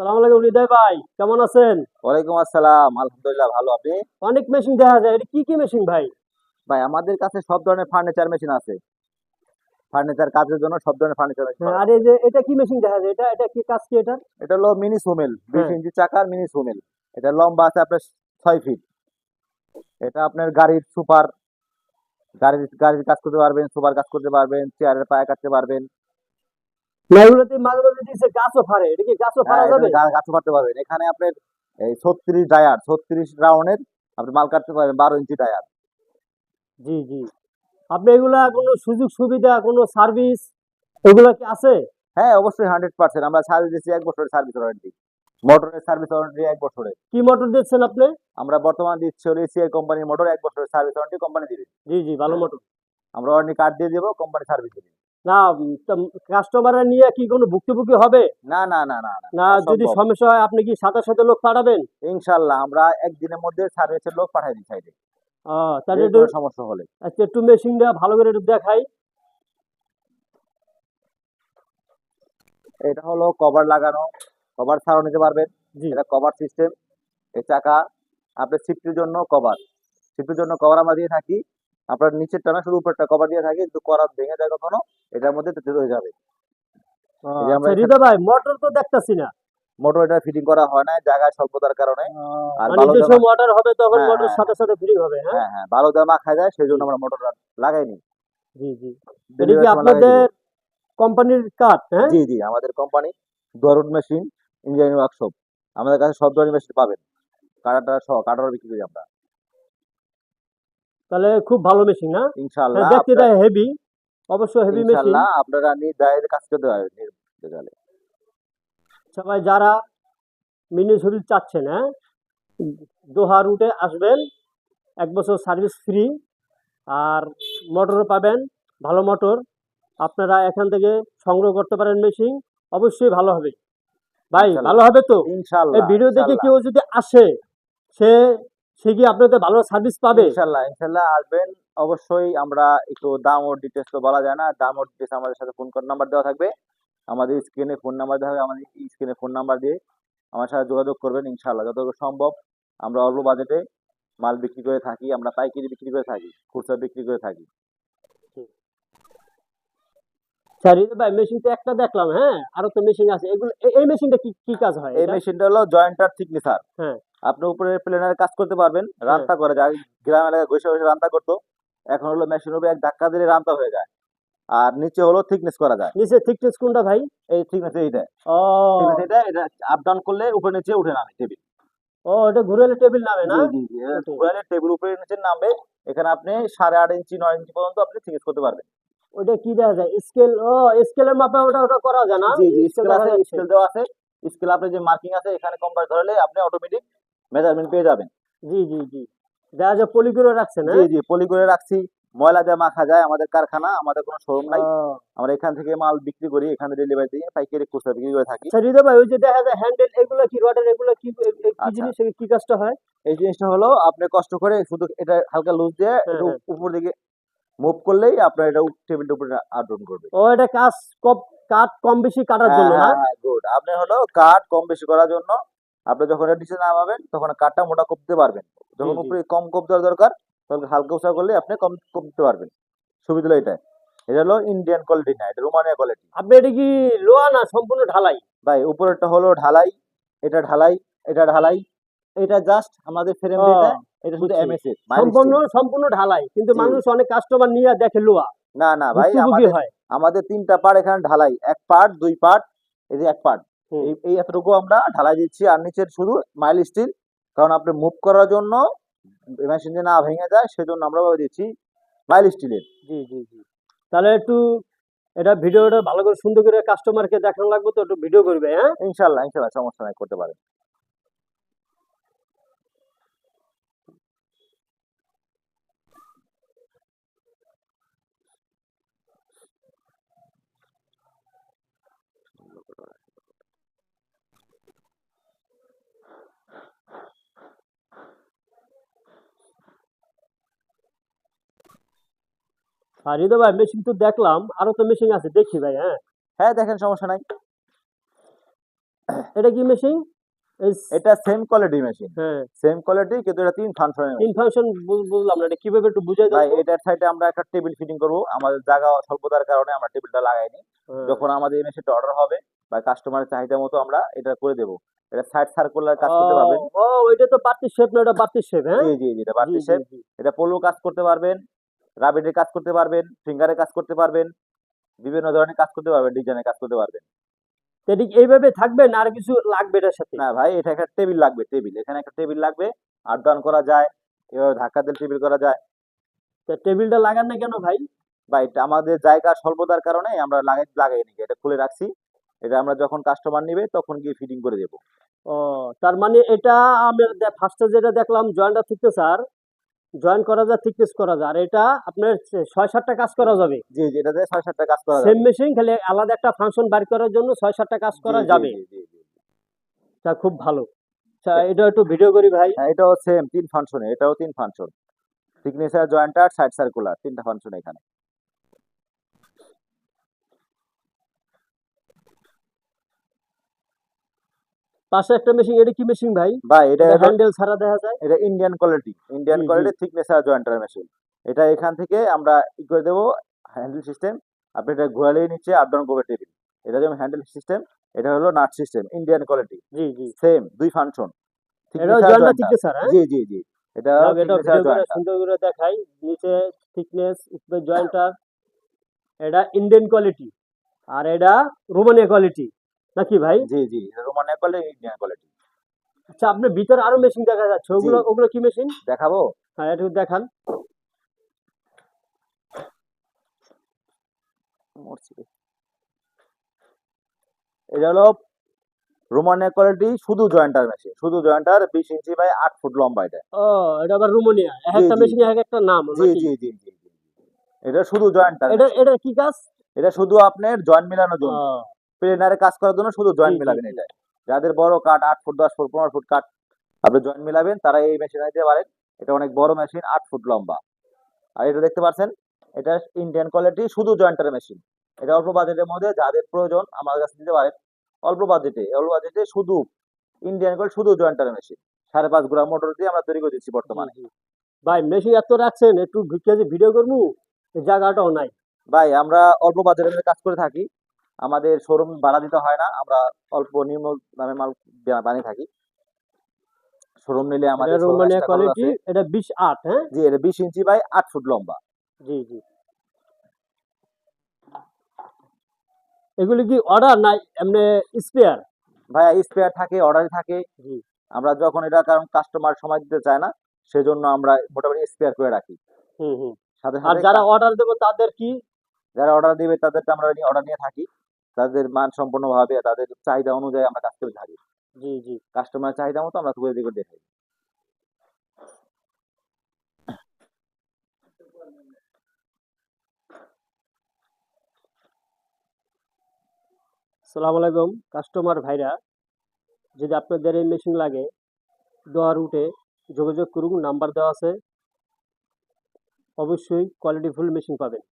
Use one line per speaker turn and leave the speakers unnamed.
সালাম আলাইকুম হৃদয় ভাই কেমন আছেন?
ওয়ালাইকুম আসসালাম আলহামদুলিল্লাহ ভালো আপনি?
অনেক মেশিন দেখা যায় এটা কি কি মেশিন ভাই?
ভাই আমাদের কাছে সব ধরনের ফার্নিচার মেশিন আছে। ফার্নিচার কাজের জন্য সব ধরনের ফার্নিচার
হ্যাঁ, আর এই যে এটা কি মেশিন দেখা যায়? এটা এটা কি কাজ কি এটা?
এটা হলো মিনি সুমেল বিশ
হ্যাঁ।
ইঞ্চি চাকার মিনি সুমেল এটা লম্বা আছে আপনার ছয় ফিট এটা আপনার গাড়ির সুপার গাড়ির গাড়ির কাজ করতে পারবেন সুপার কাজ করতে পারবেন চেয়ারের পায়ে কাটতে পারবেন।
না মাঝে মাঝে দিচ্ছে গাছও ফাড়ে। এটা কি গাছও ফাড়া
হ্যাঁ,
যাবে?
এখানে গা- পারবেন। এখানে আপনার এই ছত্রিশ ডায়ার ছত্রিশ রাউন্ডের আপনি মাল কাটতে পারবেন বারো ইঞ্চি ডায়ার
জি জি। আপনি এগুলা কোনো সুযোগ সুবিধা কোনো সার্ভিস এগুলা কি আছে?
হ্যাঁ অবশ্যই হান্ড্রেড পার্সেন্ট আমরা সার্ভিস দিচ্ছি এক বছরের সার্ভিস ওয়ারেন্টি মোটরের সার্ভিস ওয়ারেন্টি এক বছরের।
কি মোটর দিচ্ছেন আপনি?
আমরা বর্তমান দিচ্ছি হলো এসিআই কোম্পানির মোটর এক বছরের সার্ভিস ওয়ারেন্টি কোম্পানি দিবে
জি জি ভালো মোটর
আমরা ওয়ারেন্টি কার্ড দিয়ে দেবো কোম্পানি সার্ভিস দিবে
না কাস্টমাররা নিয়ে কি কোনো ভুক্তভোগী হবে?
না না না না না
যদি সমস্যা হয় আপনি কি সাথে সাথে লোক পাঠাবেন?
ইনশাল্লাহ আমরা একদিনের মধ্যে সার্ভিসের লোক পাঠিয়ে দিই সাইডে
তাহলে একটু
সমস্যা হলে।
আচ্ছা একটু মেশিনটা ভালো করে একটু দেখাই।
এটা হলো কভার লাগানো। কভার ছাড়াও নিতে পারবেন। এটা কভার সিস্টেম এই চাকা আপনার সিফটির জন্য কভার সিফটির জন্য কভার আমরা দিয়ে থাকি। আপনার নিচেরটা না শুধু উপরটা কভার দিয়ে থাকি কিন্তু করাত ভেঙে যায় কখনো এটার মধ্যে তেতে হয়ে যাবে। এই
আচ্ছা, ভাই মোটর তো দেখতাছি না।
মোটর এটা ফিটিং করা হয় না জায়গায় স্বল্পতার কারণে। আর ভালো
যে মোটর হবে তখন
হ্যাঁ,
মোটর
হ্যাঁ,
সাথে সাথে ফ্রি হবে হ্যাঁ?
হ্যাঁ হ্যাঁ ভালো দাম মাখা যায় সেই জন্য আমরা মোটর লাগাইনি।
জি জি। এটা কি আপনাদের কোম্পানির কাঠ হ্যাঁ?
জি জি আমাদের কোম্পানি দরুন মেশিন ইঞ্জিনিয়ারিং ওয়ার্কশপ আমাদের কাছে সব ধরনের মেশিন পাবেন। কাটাটা সহ কাটার বিক্রি করি আমরা।
তাহলে খুব ভালো মেশিন না?
ইনশাআল্লাহ
হ্যাঁ, দেখতে এটা হেভি অবশ্য হেভি মেশিন
ইনশাআল্লাহ আপনারা নির্দায়ের কাজ করতে পারবেন নির্দ্বিধায়।
সবাই যারা মিনি ছবি চাচ্ছেন হ্যাঁ দোহা রুটে আসবেন এক বছর সার্ভিস ফ্রি আর মোটর পাবেন ভালো মোটর আপনারা এখান থেকে সংগ্রহ করতে পারেন মেশিন অবশ্যই ভালো হবে। ভাই ভালো হবে তো?
ইনশাআল্লাহ
এই ভিডিও দেখে কেউ যদি আসে সে সে কি আপনাদের ভালো সার্ভিস পাবে।
ইনশাআল্লাহ ইনশাআল্লাহ আসবেন। অবশ্যই আমরা একটু দাম ও ডিটেলস তো বলা যায় না। দাম ও ডিটেলস আমাদের সাথে ফোন নাম্বার দেওয়া থাকবে। আমাদের স্ক্রিনে ফোন নাম্বার দেওয়া হবে আমাদের স্ক্রিনে ফোন নাম্বার দিয়ে আমার সাথে যোগাযোগ করবেন ইনশাআল্লাহ যতটুকু সম্ভব আমরা অল্প বাজেটে মাল বিক্রি করে থাকি আমরা পাইকারি বিক্রি করে থাকি খুচরা বিক্রি করে থাকি।
স্যার ভাই মেশিন তো একটা দেখলাম হ্যাঁ? আরও তো মেশিন আছে। এগুলো এই মেশিনটা কি কি কাজ হয়?
এই? মেশিনটা হলো জয়েন্টার থিকনেসার
হ্যাঁ।
আপনি উপরে প্লেনার কাজ করতে পারবেন রান্তা করে যায়। গ্রাম এলাকায় ঘষে ঘষে রান্তা করতো। এখন হলো মেশিন উপরে এক ধাক্কা দিলে রান্তা হয়ে যায়। আর নিচে হলো থিকনেস করা যায়।
নিচে থিকনেস কোনটা ভাই?
এই থিকনেস এইটা
ও।
থিকনেস এটা এটা আপ ডাউন করলে উপরে নিচে উঠে নামে টেবিল
ও এটা ঘুরেলে টেবিল নামে না?
জি জি
Okay.
টেবিল উপরে নিচে নামবে। এখানে আপনি সাড়ে আট ইঞ্চি নয় ইঞ্চি পর্যন্ত আপনি থিকনেস করতে পারবেন।
ওটা কি দেখা যায়? স্কেল ও স্কেলের মাপে ওটা ওটা করা যায় না?
জি জি স্কেল আছে স্কেল দেওয়া আছে। স্কেল আপনি যে মার্কিং আছে এখানে কম্পাস ধরলে আপনি অটোমেটিক মেজারমেন্ট পেয়ে যাবেন।
জি জি জি। দেখা যায় পলি করে রাখছেন
জি
হ্যাঁ?
জি পলি করে রাখছি। ময়লা দিয়ে মাখা যায় আমাদের কারখানা আমাদের কোনো শোরুম নাই। আমরা এখান থেকে মাল বিক্রি করি এখানে ডেলিভারি দিয়ে পাইকারি খুচরা বিক্রি করে থাকি।
আচ্ছা হৃদয় ভাই ওই যে দেখা যায় হ্যান্ডেল এগুলো কি রডের এগুলো কি কি
আচ্ছা।
জিনিস কি কাজটা হয়?
এই জিনিসটা হলো আপনি কষ্ট করে শুধু এটা হালকা লুজ দিয়ে
হ্যাঁ,
একটু
হ্যাঁ।
উপর দিকে মুভ করলেই আপনার এটা টেবিলটার উপরে আড্রন করবে।
ও এটা কাজ কাট কম বেশি কাটার জন্য না
গুড আপনি হলো কাঠ কম বেশি করার জন্য আপনি যখন এটা নিচে নামাবেন তখন কাঠটা মোটা কপতে পারবেন। যখন উপরে কম কপ দেওয়ার দরকার তখন হালকা উঁচা করলে আপনি কম কপতে পারবেন। সুবিধা হলো এটা এটা হলো ইন্ডিয়ান কোয়ালিটি না এটা রোমানিয়া কোয়ালিটি
আপনি এটা কি লোহা না সম্পূর্ণ ঢালাই?
ভাই উপরেরটা হলো ঢালাই এটা ঢালাই এটা ঢালাই এটা জাস্ট আমাদের ফ্রেম যেটা এটা শুধু
বুঝছি।
এমএসএ
সম্পূর্ণ সম্পূর্ণ ঢালাই। কিন্তু মানুষ অনেক কাস্টমার নিয়ে দেখে লোহা।
না না ভাই আমাদের আমাদের তিনটা পার্ট এখানে ঢালাই। এক পার্ট দুই পার্ট এই যে এক পার্ট। এই এতটুকু আমরা ঢালাই দিচ্ছি। আর নিচের শুধু মাইল স্টিল কারণ আপনি মুভ করার জন্য মেশিন যে না ভেঙে যায় সেজন্য আমরা ভাবে দিচ্ছি মাইল স্টিলের
জি জি জি। তাহলে একটু এটা ভিডিওটা ভালো করে সুন্দর করে কাস্টমারকে দেখানো লাগবে তো একটু ভিডিও করবে হ্যাঁ?
ইনশাল্লাহ ইনশাল্লাহ সমস্যা নাই করতে পারেন।
আর হৃদয় ভাই মেশিন তো দেখলাম আরও তো মেশিন আছে দেখি ভাই হ্যাঁ।
হ্যাঁ দেখেন সমস্যা নাই।
এটা কি মেশিন
এটা সেম কোয়ালিটি মেশিন
হ্যাঁ।
সেম কোয়ালিটি কিন্তু এটা তিন ফাংশনের
তিন ফাংশন বুঝলাম না এটা কীভাবে একটু বুঝাই
ভাই এটার সাইডে আমরা একটা টেবিল ফিটিং করব। আমাদের জায়গা স্বল্পতার কারণে আমরা টেবিলটা লাগাইনি। যখন আমাদের এই মেশিনটা অর্ডার হবে বা কাস্টমারের চাহিদা মতো আমরা এটা করে দেব। এটা সাইড সার্কুলার কাজ করতে পারবেন।
ও ওইটা তো পার্টি শেপ না ওটা পার্টি শেপ হ্যাঁ?
জি জি এটা বাড়তি শেপ এটা পোলো কাজ করতে পারবেন। রাবিডের কাজ করতে পারবেন ফিঙ্গারের কাজ করতে পারবেন বিভিন্ন ধরনের কাজ করতে পারবেন ডিজাইনের কাজ করতে পারবেন।
তো এইভাবে থাকবে না আর কিছু লাগবে এটার সাথে?
না ভাই এটা একটা টেবিল লাগবে টেবিল এখানে একটা টেবিল লাগবে আপ ডাউন করা যায় এভাবে ধাক্কা দিলে টেবিল করা যায়।
তো টেবিলটা লাগান না কেন ভাই?
এটা আমাদের জায়গা স্বল্পতার কারণে আমরা লাগাই লাগাই নি। এটা খুলে রাখছি। এটা আমরা যখন কাস্টমার নিবে তখন গিয়ে ফিটিং করে দেবো।
ও তার মানে এটা আমি ফার্স্টে যেটা দেখলাম জয়েন্টটা থিকনেস আর জয়েন করা যায় থিকনেস করা যায়। আর এটা আপনার ছয় সাতটা কাজ করা যাবে।
জি জি এটাতে ছয় সাতটা কাজ করা
সেম মেশিন খালি আলাদা একটা ফাংশন বার করার জন্য ছয় সাতটা কাজ করা যাবে। তা খুব ভালো। এটা একটু ভিডিও করি ভাই।
হ্যাঁ এটাও সেম তিন ফাংশনে এটাও তিন function thicknesser jointer side circular তিনটা ফাংশন এখানে।
পাশে একটা মেশিন এটা কি মেশিন ভাই?
ভাই এটা
হ্যান্ডেল ছাড়া দেখা যায়?
এটা Indian quality Indian. Quality thicknesser jointer machine এটা এখান থেকে আমরা ই করে দেবো হ্যান্ডেল সিস্টেম আপনি এটা ঘোরালেই নিচে আপ ডাউন করবে টেবিল এটা যেমন হ্যান্ডেল সিস্টেম এটা হলো নাট সিস্টেম ইন্ডিয়ান কোয়ালিটি
জি জি।
সেম দুই ফাংশন
থিকনেস আর হ্যাঁ?
জি জি জি। এটা
সুন্দর করে দেখাই। নিচে থিকনেস উপরে জয়েন্টার এটা ইন্ডিয়ান কোয়ালিটি আর এটা রোমানিয়া কোয়ালিটি নাকি ভাই?
জি জি রোমানিয়া কোয়ালিটি ইন্ডিয়ান কোয়ালিটি।
আচ্ছা আপনার ভিতরে আরও মেশিন দেখা যাচ্ছে। ওগুলো ওগুলো কি মেশিন
দেখাবো?
হ্যাঁ একটু দেখান।
এটা হলো রোমানিয়া কোয়ালিটি শুধু জয়েন্টার মেশিন শুধু জয়েন্টার বিশ ইঞ্চি বাই আট ফুট লম্বা এটা।
ও এটা আবার রোমানিয়া। এক একটা। মেশিন এক একটা নাম
জি জি জি জি। এটা শুধু জয়েন্টার
এটা এটা কি কাজ?
এটা শুধু আপনার জয়েন্ট মেলানোর জন্য। প্লেনারে কাজ করার জন্য শুধু জয়েন্ট মেলাবেন এটা। যাদের বড় কাঠ আট ফুট দশ ফুট পনেরো ফুট কাঠ আপনি জয়েন্ট মেলাবেন তারা এই মেশিন দিতে পারেন। এটা অনেক বড় মেশিন আট ফুট লম্বা। আর এটা দেখতে পাচ্ছেন এটা ইন্ডিয়ান কোয়ালিটি শুধু জয়েন্টার মেশিন এটা অল্প বাজেটের মধ্যে যাদের প্রয়োজন আমাদের কাছে দিতে পারেন। অল্প বাজেটে অল্প বাজেটে শুধু ইন্ডিয়ান কোয়ালিটি শুধু জয়েন্টার মেশিন সাড়ে পাঁচ গ্রাম মোটর দিয়ে আমরা তৈরি করে দিচ্ছি বর্তমানে।
ভাই মেশিন এত রাখছেন একটু ভিডিও করব? জায়গাটাও নাই।
ভাই আমরা অল্প বাজারের মধ্যে কাজ করে থাকি। আমাদের শোরুম ভাড়া দিতে হয় না আমরা অল্প নিম্ন দামে মাল বানিয়ে থাকি। শোরুম নিলে আমাদের
রোমানিয়া কোয়ালিটি এটা বিশ আট হ্যাঁ?
জি এটা বিশ ইঞ্চি বাই আট ফুট লম্বা।
জি জি। এগুলি কি অর্ডার নাই এমনি স্পেয়ার
ভাইয়া স্পেয়ার থাকে অর্ডার থাকে।
জি।
আমরা যখন এটা কারণ কাস্টমার সময় দিতে চায় না সেজন্য আমরা মোটামুটি স্পেয়ার করে রাখি।
হুম হুম।
সাথে
আর যারা অর্ডার দেবে তাদের কি?
যারা অর্ডার দিবে তাদেরটা আমরা অর্ডার নিয়ে থাকি। তাদের মান সম্পন্ন ভাবে তাদের চাহিদা অনুযায়ী আমরা কাজ করে থাকি।
জি জি।
কাস্টমার চাহিদা মতো আমরা তুলে দিয়ে দেখাই।
সালাম আলাইকুম কাস্টমার ভাইরা। যদি আপনাদের এই মেশিন লাগে দোয়া রুটে যোগাযোগ করুন নাম্বার দেওয়া আছে। অবশ্যই কোয়ালিটিফুল মেশিন পাবেন।